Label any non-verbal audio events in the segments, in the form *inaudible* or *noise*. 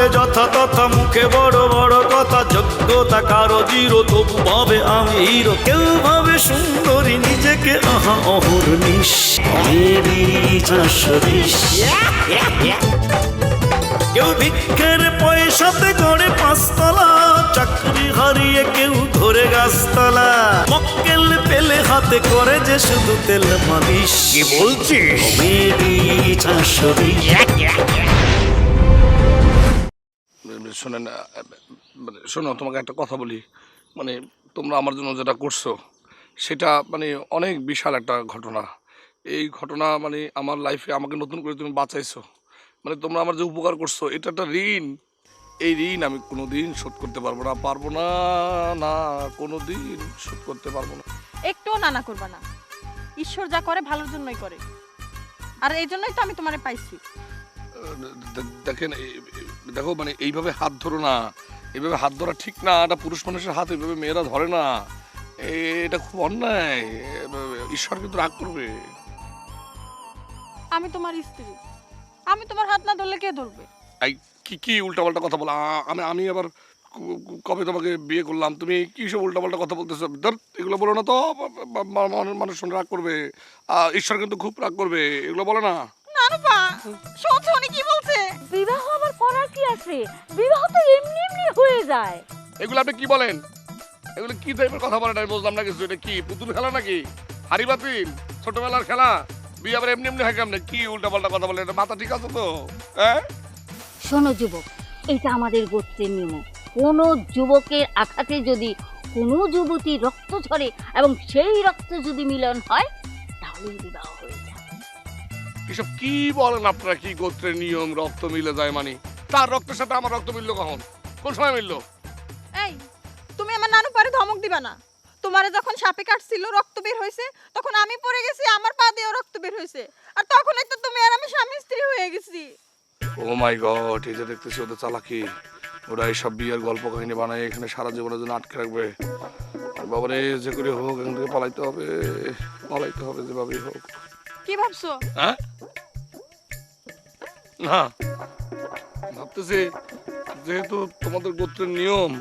বলে যথা তথা মুখে বড় বড় কথা যোগ্যতা কারও জিরো তবু ভাবে আমি হিরো। কেউ ভাবে সুন্দরী নিজেকে আহা মেরি কেউ ভিক্ষের পয়সাতে গড়ে পাঁচতলা চাকরি হারিয়ে কেউ ধরে গাছতলা। মক্কেল পেলে হাতে করে যে শুধু তেল মালিশ। কি বলছিস? মেরি চাষরিশ শোনেন আহ, মানে শোনো তোমাকে একটা কথা বলি। মানে তোমরা আমার জন্য যেটা করছ সেটা মানে অনেক বিশাল একটা ঘটনা। এই ঘটনা মানে আমার লাইফে আমাকে নতুন করে তুমি বাঁচাইছো। মানে তোমরা আমার যে উপকার করছ এটা একটা ঋণ। এই ঋণ আমি কোনো দিন শোধ করতে পারব না পারব না না কোনো দিন শোধ করতে পারব না। একটুও নানা করবা না। ঈশ্বর যা করে ভালোর জন্যই করে। আর এই জন্যই তো আমি তোমারে পাইছি। দেখেন দেখো মানে এইভাবে হাত ধরো না এইভাবে হাত ধরা ঠিক না এটা পুরুষ মানুষের হাত এইভাবে মেয়েরা ধরে না এটা খুব অন্যায় ঈশ্বর কিন্তু রাগ করবে। আমি তোমার স্ত্রী আমি তোমার হাত না ধরলে কে ধরবে? এই কি কি উল্টাপাল্টা কথা বলা আমি আমি আবার কবে তোমাকে বিয়ে করলাম? তুমি কি সব উল্টাপাল্টা কথা বলতেছো? ধর এগুলো বলো না তো মানুষ রাগ করবে আর ঈশ্বর কিন্তু খুব রাগ করবে এগুলো বলে না। শুনছো উনি কি বলছে? বিবাহ আবার করার কি আছে? বিবাহ তো এমনি এমনি হয়ে যায়। এগুলো আপনি কি বলেন? এগুলো কি টাইপের কথা বলেন? আমি বুঝলাম না কিছু। এটা কি পুতুল খেলা নাকি? হাড়ি বাতিল? ছোটবেলার খেলা? বিয়ে আবার এমনি এমনি হয় কেমনে? কি উল্টা পাল্টা কথা বলেন? এটা মাথা ঠিক আছে তো? হ্যাঁ? শোনো যুবক এটা আমাদের গোত্রের নিয়ম। কোনো যুবকের আঘাতে যদি কোনো যুবতী রক্ত ঝরে এবং সেই রক্ত যদি মিলন হয় তাহলেই বিবাহ হয়ে যায়। এসব কি বলেন আপনারা? কি গোত্রের নিয়ম রক্ত মিলে যায় মানে? তার রক্তের সাথে আমার রক্ত মিললো কখন? কোন সময় মিললো? এই তুমি আমার নানু পারে ধমক দিবা না। তোমারে যখন সাপে কাটছিল রক্ত বের হয়েছে তখন আমি পড়ে গেছি আমার পা দিয়েও রক্ত বের হয়েছে। আর তখনই তো তুমি আর আমি স্বামী স্ত্রী হয়ে গেছি। ও মাই গড এই যে দেখতেছি ওদের চালাকি। ওরা এইসব বিয়ের গল্প কাহিনী বানায় এখানে সারা জীবনের জন্য আটকে রাখবে। আর বাবারে যে করে হোক এখান থেকে পালাইতে হবে পালাইতে হবে যেভাবেই হোক। কি ভাবছ? হ্যাঁ? না। ভাবতেছি যেহেতু তোমাদের গোত্রের নিয়ম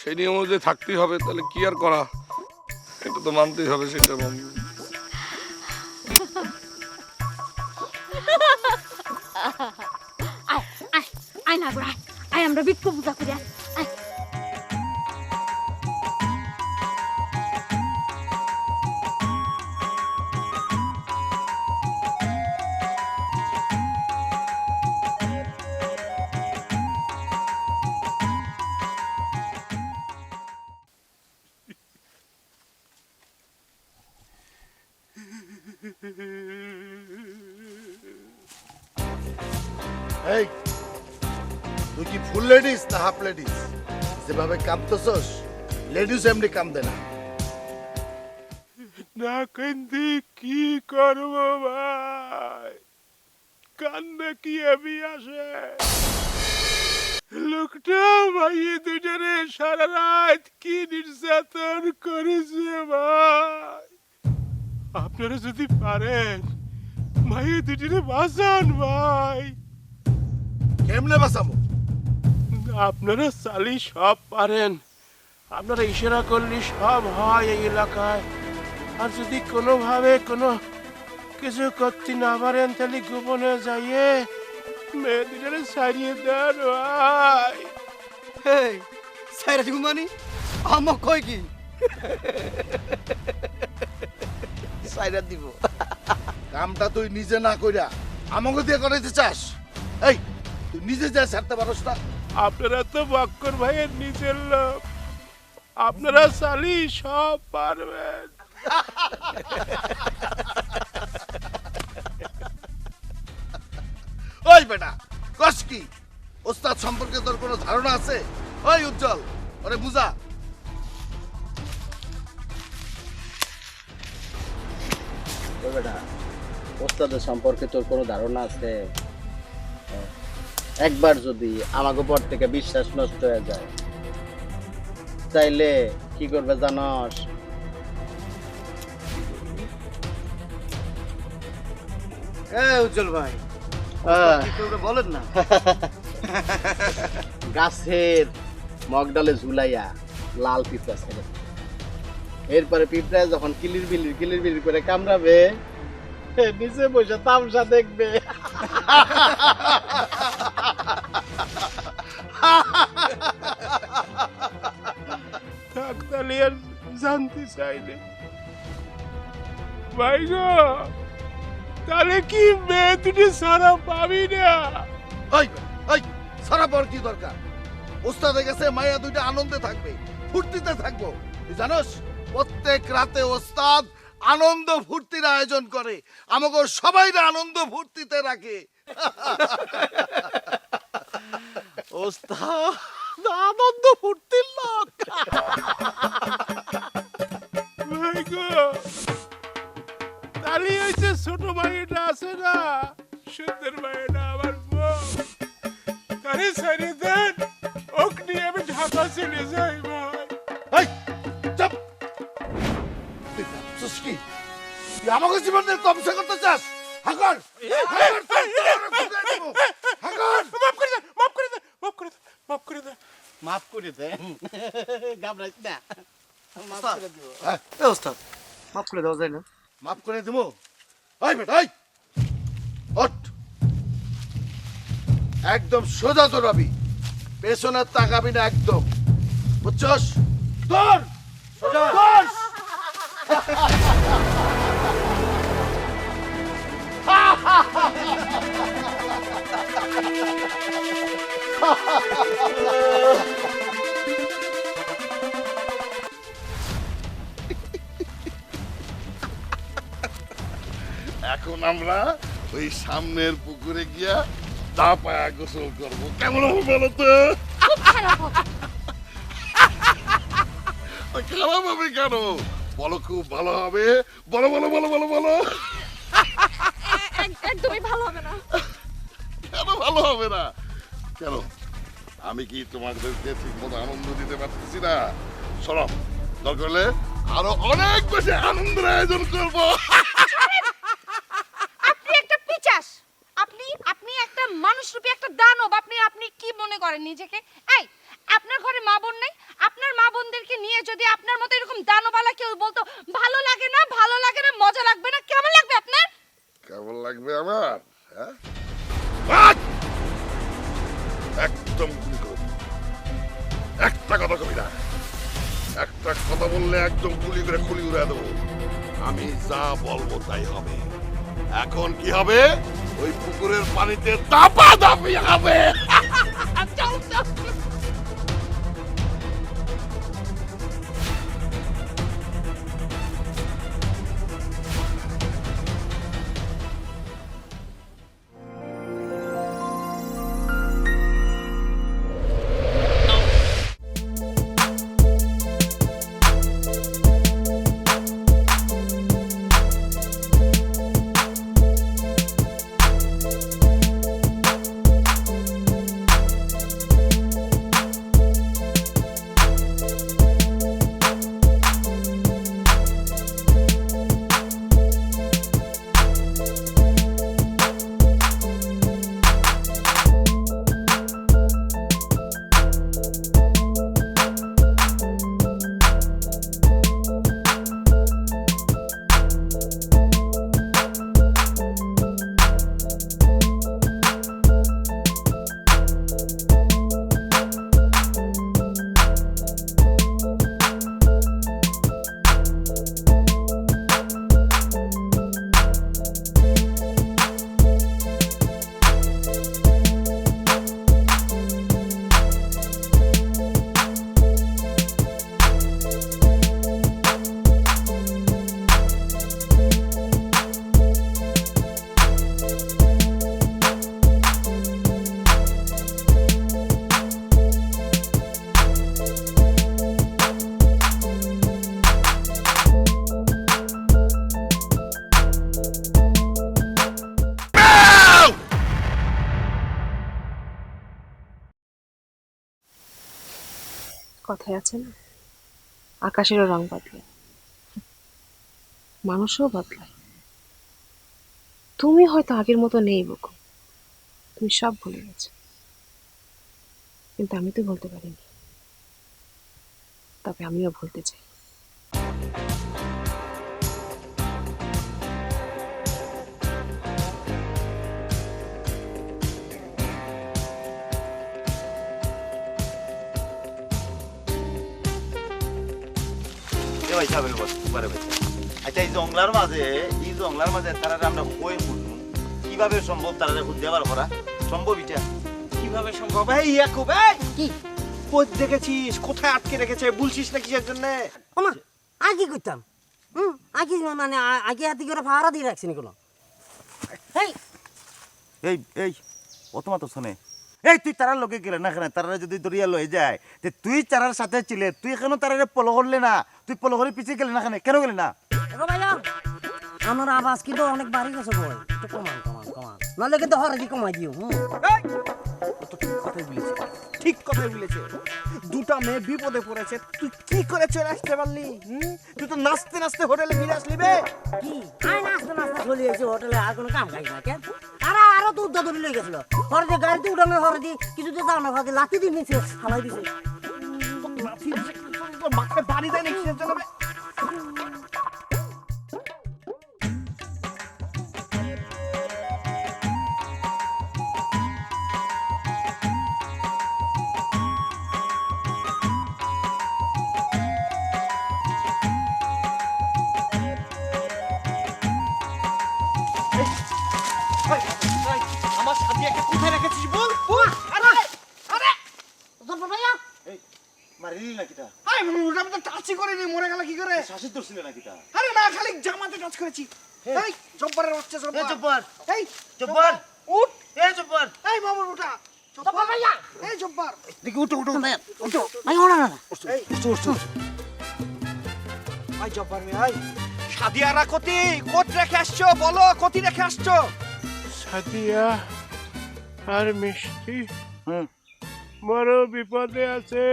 সেই নিয়ম অনুযায়ী থাকতেই হবে তাহলে কি আর করা? এটা তো মানতেই হবে সেটা আয় আয় আয় না গোড়া আয় আমরা বিক্ষ পূজা করি এই, তুই কি ফুল লেডিস না হাফ লেডিস যেভাবে কাঁদতেছস লেডিস এমনি না। না কি করব ভাই? কি আমি আসে? লোকটা ভাই দুজনে সারা রাত কি নির্যাতন করেছে ভাই? আপনারা যদি পারেন, ভাই দুজনে বাঁচান ভাই। কেমনে বাঁচাবো? আপনারা চালি সব পারেন। আপনারা ইশারা করলে সব হয় এই এলাকায়। আর যদি কোনোভাবে কোনো কিছু করতে না পারেন তাহলে গোপনে যাইয়ে মেয়েদের সারিয়ে দেন ভাই। হেই সাইরা দিব মানে? আমক কয় কি? সাইরা দিব। কামটা তুই নিজে না কইরা আমাকে দিয়ে করাইতে চাস? এই তুই নিজে যা ছাড়তে পারস না। আপনারা তো বক্কর ভাইয়ের নিজের লোক। আপনারা চালি সব পারবেন। ওই বেটা কস কি? ওস্তাদ সম্পর্কে তোর কোনো ধারণা আছে? ওই উজ্জ্বল ওরে বুঝা। বেটা ওস্তাদের সম্পর্কে তোর কোনো ধারণা আছে? একবার যদি আমাকে পর থেকে বিশ্বাস নষ্ট হয়ে যায় তাইলে কি করবে জানস? উজ্জ্বল ভাই বলেন না? *laughs* গাছের মগডালে ঝুলাইয়া লাল পিঁপড়া ছেড়ে এরপরে পিঁপড়ায় যখন কিলির বিলির কিলির বিলির করে কামড়াবে নিচে বসে তামসা দেখবে আর জানতে চাইলে ভাই গো তাহলে কি মেয়ে দুটি সারা পাবি না ওই ওই সারা পর কি দরকার ওস্তাদের কাছে মায়া দুইটা আনন্দে থাকবে ফুর্তিতে থাকব তুই জানোস প্রত্যেক রাতে ওস্তাদ আনন্দ ফুর্তির আয়োজন করে। আমাকে সবাই আনন্দ ফুর্তিতে রাখে। ওস্তাদ আনন্দ ফুর্তির লোক। তাহলে ওই ছোট ভাইটা আছে না, সুন্দর ভাইটা আমার বউ। তারে সারি দেন ওক নিয়ে আমি ঢাকা চলে যাই তুই আমাকে জীবনের তমসা করতে চাস? দেবো। হাকর মাফ করে দেন মাফ করে দেন মাফ করে দেন মাফ করে দেন মাফ করে দে। ঘাবড়াইস না। মাফ করে দিব। এ ওস্তাদ মাফ করে যায় না। মাফ করে দিব? ওই বেটা ওই ওঠ। একদম সোজা দৌড়াবি। পেছনে তাকাবি না একদম। বুঝছস? দৌড়! সোজা দৌড়! এখন আমরা ওই সামনের পুকুরে গিয়া দা পায়া গোসল করব। কেমন হবে বলো তো? খারাপ হবে। কেন? বলো খুব ভালো হবে। বলো বলো বলো বলো বলো। একদমই ভালো হবে না। কেন ভালো হবে না? কেন? আমি কি তোমাদেরকে ঠিক মতো আনন্দ দিতে পারতেছি না? শোনো দরকার হলে আরও অনেক বেশি আনন্দের আয়োজন করব। আপনি একটা পিচাস। আপনি আপনি একটা মানুষরূপী একটা দানব। আপনি আপনি কি মনে করেন নিজেকে? এই আপনার ঘরে মা বোন নেই? আপনার মা বোনদেরকে নিয়ে যদি আপনার মতো এরকম দানবালা কেউ বলতো ভালো লাগে না ভালো লাগে না মজা লাগবে না কেমন লাগবে আপনার কেমন লাগবে আমার হ্যাঁ! একদম গুলি করে। একটা কথা কবি না একটা কথা বললে একদম গুলি করে খুলি উড়ে দেবো। আমি যা বলব তাই হবে। এখন কি হবে? ওই পুকুরের পানিতে দাপা দাপি হবে। *laughs* কথায় আছে না? আকাশেরও রং বদলায়। মানুষও বদলায়। তুমি হয়তো আগের মতো নেই, বকু। তুমি সব ভুলে গেছো। কিন্তু আমি তো বলতে পারিনি। তবে আমিও ভুলতে চাই। সাহেবের বস ভাই আচ্ছা এই জংলার মাঝে এই জংলার মাঝে তারা আমরা কই খুঁজবো কীভাবে সম্ভব তারা খুঁজতে দেওয়ার করা সম্ভব এটা? কীভাবে সম্ভব? এই ইয়াকুব এই! কি? কোচ দেখেছিস? কোথায় আটকে রেখেছে? বলছিস না কিসের জন্য? ওমা আগে করতাম হুম আগে মানে আগে হাতে করে ভাড়া দিয়ে রাখছি কোনো এই এই এই ও তোমার তো শোনে। এই তুই তারার লোকে গেলে না কেন? তারা যদি দরিয়া লয়ে যায় তে তুই তারার সাথে ছিলে তুই কেন তারারে পলো করলে না? তুই পলো করে পিছিয়ে গেলে না কেন? কেন গেলি না? আমার আওয়াজ কিন্তু অনেক বাড়ি গেছে বই কমান কমান কমান। নাহলে কিন্তু হরাজি কমাই দিও হুম। তো ঠিক কথাই বলেছে। ঠিক কথাই বলেছে। দুটা মেয়ে বিপদে পড়েছে। তুই কি করে চলে আসতে পারলি? হুম? তুই তো নাচতে নাচতে হোটেলে ফিরে আসলি বে। কি? আয় নাচতে নাচতে চলে এসে হোটেলে আর কোনো কাম কাজ না কেন আরে আরও তো উদ্যোগ লয়ে গেছিল। হরদি গাড়িতে উঠানো হরদি কিছুতে যাও না হরদি লাঠি দিয়ে নিচে হালাই দিছে মাথায় বাড়ি দেয় না জব্বার ভাইয়া! এই জব্বার দেখি উঠো উঠো ভাইয়া ওঠো ভাইয়া ওনা না উঠো উঠো আই জব্বার মে আই সাদিয়ারা কতি কোট রেখে আসছো? বলো কতি রেখে আসছো? সাদিয়া আর মিষ্টি বড় বিপদে আছে।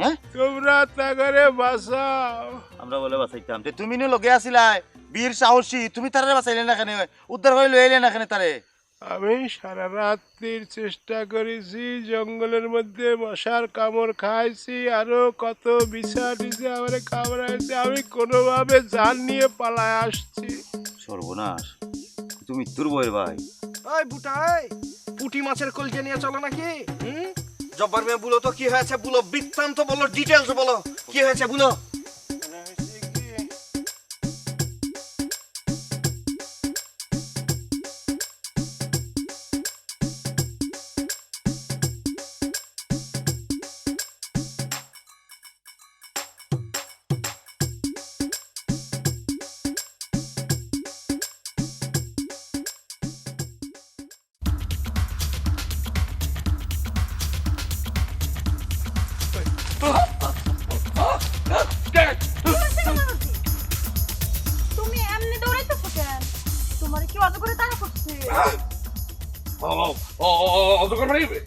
হ্যাঁ? তোমরা তাগরে বাঁচাও। আমরা বলে বাঁচাইতাম। তুমি নে লগে আসিলাই। বীর সাহসী তুমি তারে বাঁচাইলে না কেন? উদ্ধার করে লই এলে না কেন তারে? আমি সারা রাত্রির চেষ্টা করেছি জঙ্গলের মধ্যে মশার কামড় খাইছি আরও কত বিছা টিছে আমার কামড়াইছে আমি কোনোভাবে জান নিয়ে পালায় আসছি। সর্বনাশ তুমি মৃত্যুর বইয়ের ভাই। ওই বুটাই পুটি মাছের কলজে নিয়ে চলো নাকি? হুম? জব্বার মেয়ে বলো তো কি হয়েছে বলো বৃত্তান্ত বলো ডিটেলস বলো কি হয়েছে বলো?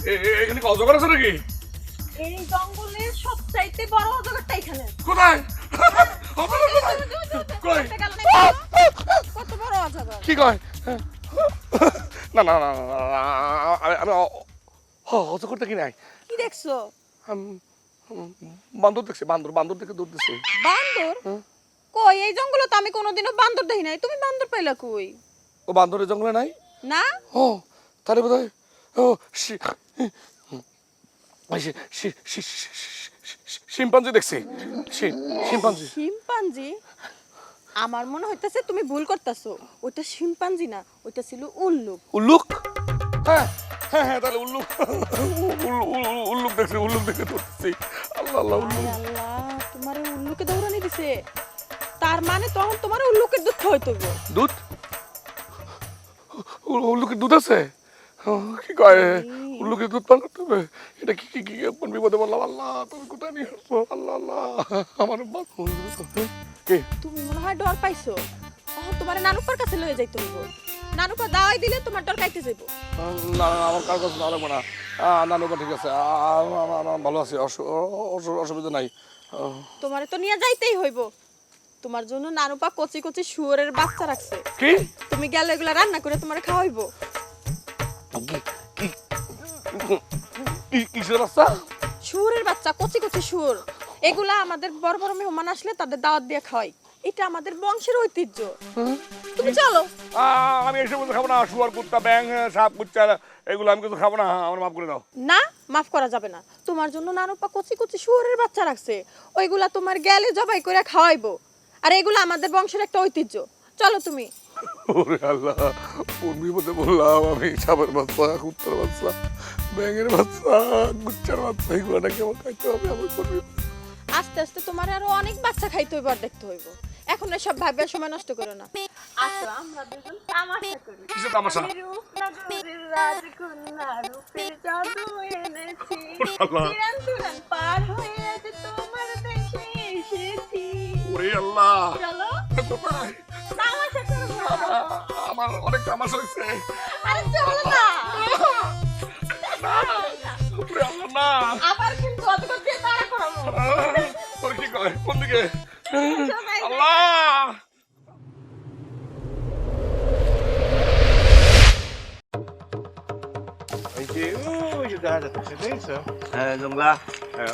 এখানে অজগর আছে নাকি? এই জঙ্গলের সবচাইতে বড় অজগরটা এখানে। কোথায়? *laughs* কত বড় অজগর। কি কয়? না না না আমি আমি অ- হ- অজগর দেখি নাই? কি দেখছ? উম, বান্দর দেখছি বান্দর বান্দর দেখে দৌড় দিছে। বান্দর? কই এই জঙ্গলে তো আমি কোনোদিনও বান্দর দেখি নাই। তুমি বান্দর পাইলা কই? ও বান্দরের জঙ্গলে নাই? না? ও তাহলে বোধ হয় ও শিম্পাঞ্জি দেখছি শিম্পাঞ্জি শিম্পাঞ্জি আমার মনে হইতাছে তুমি ভুল করতেছো ওইটা শিম্পাঞ্জি না ওইটা ছিল উল্লুক উল্লুক হ্যাঁ হ্যাঁ হ্যাঁ তাহলে উল্লুক উল্লু- উল্লু- উল্লুক দেখছি উল্লুক দেখে ধরতেছি আল্লাহ আল্লাহ উল্লুক আল্লাহ তোমার উল্লুকে দৌড়ানি দিছে তার মানে তখন তোমার উল্লুকের দুঃখ হইতো দুধ উল্লুকের দুধ আছে কি কয়? উল্লুকের দুধ পান করতে হবে? এটা কি কি কি কোন বিপদে বললাম আল্লাহ তুমি কোথায় নিয়ে আল্লাহ আল্লাহ আমার বাপ কে? তুমি মনে হয় ডর পাইছো। তখন তোমার নানুপার কাছে লয়ে যাইতে হইব। নানুপা দাওয়াই দিলে তোমার ডর কাইতে যাইব। না না আমার কার কাছে না লাগবে না। আহ, না নৌকা ঠিক আছে। ভালো আছি। অসুবিধা নাই। তোমারে তো নিয়ে যাইতেই হইব। তোমার জন্য নানুপা কচি কচি শুয়োরের বাচ্চা রাখছে। কি? তুমি গেলে এগুলা রান্না করে তোমার খাওয়াইবো। কিসের বাচ্চা কচি কচি শুয়োর এগুলা আমাদের বড় বড় মেহমান আসলে তাদের দাওয়াত দিয়ে খাওয়াই এটা আমাদের বংশের ঐতিহ্য তুমি চলো আমি খাব না শুয়ার কুত্তা ব্যাং সাপ কুচ্চা এগুলো আমি কিছু খাব না আমার মাফ করে দাও না মাফ করা যাবে না তোমার জন্য নানুপা কচি কচি শুয়োরের বাচ্চা রাখছে ওইগুলা তোমার গেলে জবাই করে খাওয়াইবো আর এগুলো আমাদের বংশের একটা ঐতিহ্য চলো তুমি ওরে আল্লাহ কোন বিপদে বললাম আমি? সাপের বাচ্চা কুত্তার বাচ্চা ব্যাঙের বাচ্চা গুচ্চার বাচ্চা এগুলো নাকি আমার খাইতে হবে? আমার কোন আস্তে আস্তে তোমার আরও অনেক বাচ্চা খাইতে হইব আর দেখতে হইব। এখন এসব ভাববার সময় নষ্ট করো না। আসো আমরা দুজন তামাশা করি। তামাশা? জাদু এনেছি। আল্লাহ। পার হয়ে তোমার এসেছি। ওরে চলো। আমার অনেক তামাশা হয়েছে। আরে চলো না। না আবার কিন্তু অতক্ষণ দিয়ে তাড়া করাবো ওর কি কয়? কোন দিকে? আল্লাহ! দেখছ? হ্যাঁ জংলা হ্যাঁ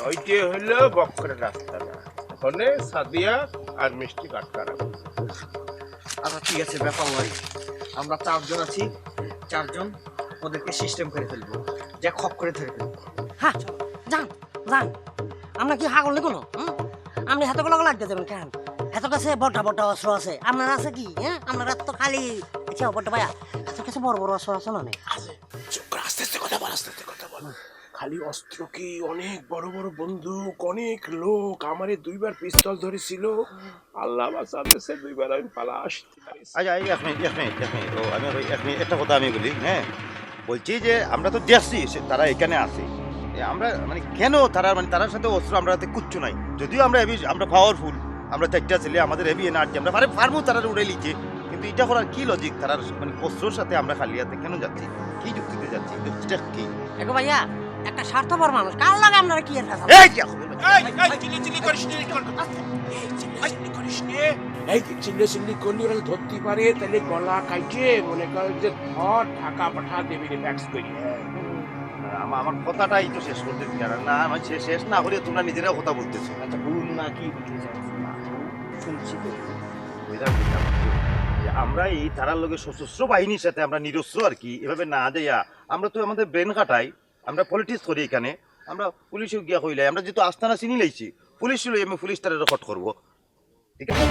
হলো বক্রের রাস্তাটা। ওখানে সাদিয়া আর মিষ্টি কাটকারা আচ্ছা ঠিক আছে ব্যাপার নয়। আমরা চারজন আছি চারজন ওদেরকে সিস্টেম করে ফেলব। যে খপ করে ধরে ফেলব। হ্যাঁ যান যান। আমরা কি হাগল কোনো হুম? আপনি হাতে গুলো লাগতে যাবেন কেন? হাতের কাছে বড়টা বড়টা অস্ত্র আছে। আপনার আছে কি? হ্যাঁ? আপনার তো খালি আচ্ছা বড়টা ভাইয়া হাতের কাছে বড় বড় অস্ত্র আছে না খালি অস্ত্র কি অনেক বড় বড় বন্দুক অনেক লোক আমারে দুইবার পিস্তল ধরেছিল। আল্লাহ বাঁচাতেছে দুইবার আমি পালা আসতে আচ্ছা এই এক মিনিট এক মিনিট এক মিনিট ও আমি ওই এক মিনিট একটা কথা আমি বলি হ্যাঁ? বলছি যে আমরা তো দেখছি সে- তারা এখানে আছে। এ আমরা মানে কেন তারা মানে তারার সাথে অস্ত্র আমরা হাতে কুচ্ছু নাই? যদিও আমরা হেভি আমরা পাওয়ারফুল আমরা চারটা ছেলে আমাদের হেভি এনার্জি আমরা পারে পারব তারা উড়ে লিখে কিন্তু এটা করার কি লজিক তারা মানে অস্ত্রর সাথে আমরা খালি হাতে কেন যাচ্ছি? কি যুক্তিতে যাচ্ছি? যুক্তিটা কি? দেখো ভাইয়া একটা স্বার্থপর মানুষ। কার লাগে আপনারা কি এর এই কি এই এই চিল্লি চিল্লি করিস নি এই চিল্লি চিল্লি করিস নি। এই চিল্লি চিল্লি করলি ওরা ধরতে পারে তাহলে গলা কাইটে মনে কর যে ধর ঢাকা পাঠা দেবি রে ব্যাক্স করি। আমার আমার কথাটাই তো শেষ করতে দিই না আমার শেষ শেষ না হলে তোমরা নিজেরা কথা বলতেছো। আচ্ছা না কি বলতে চাইছেন না শুনছি তো। বুঝলাম, বুঝলাম। যে আমরা এই তারার লোকের সশস্ত্র বাহিনীর সাথে আমরা নিরস্ত্র আর কি এভাবে না যাইয়া আমরা তো আমাদের ব্রেন কাটাই আমরা পলিটিক্স করি এখানে। আমরা পুলিশে গিয়া কইলে, আমরা যেহেতু আস্তানা চিনি লাইছি, পুলিশ লই আমি পুলিশ তারা রেকর্ড করব। ঠিক আছে?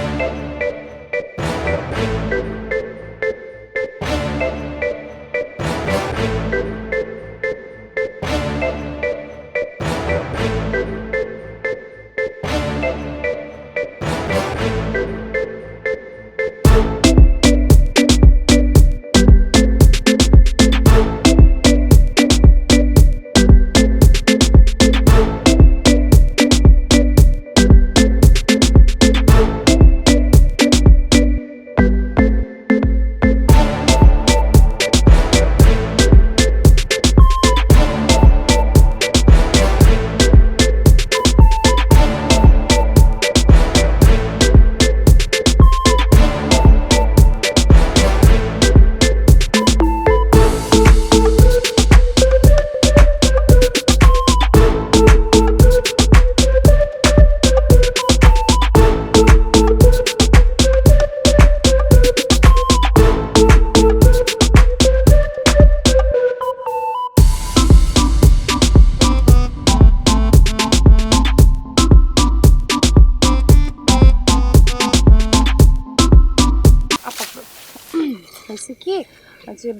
যে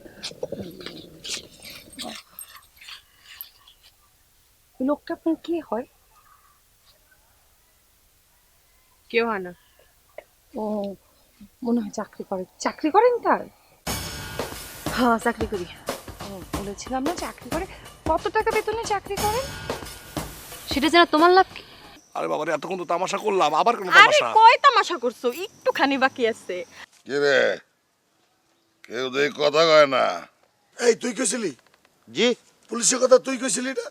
লোকটা আপনার কি হয়? কেউ হয় না। ও মনে হয় চাকরি করে। চাকরি করেন তার? হ্যাঁ চাকরি করি। বলেছিলাম না চাকরি করে। কত টাকা বেতনে চাকরি করেন? সেটা জানা তোমার লাভ কি? আরে বাবারে এতক্ষণ তো তামাশা করলাম। আবার কেন আরে কয় তামাশা করছ? একটুখানি বাকি আছে। কে রে? কেউ তো কথা কয় না। এই তুই কইছিলি? জি। পুলিশের কথা তুই কইছিলি না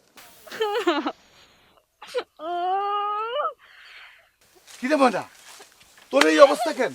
কি রে ময়না? তোর এই অবস্থা কেন?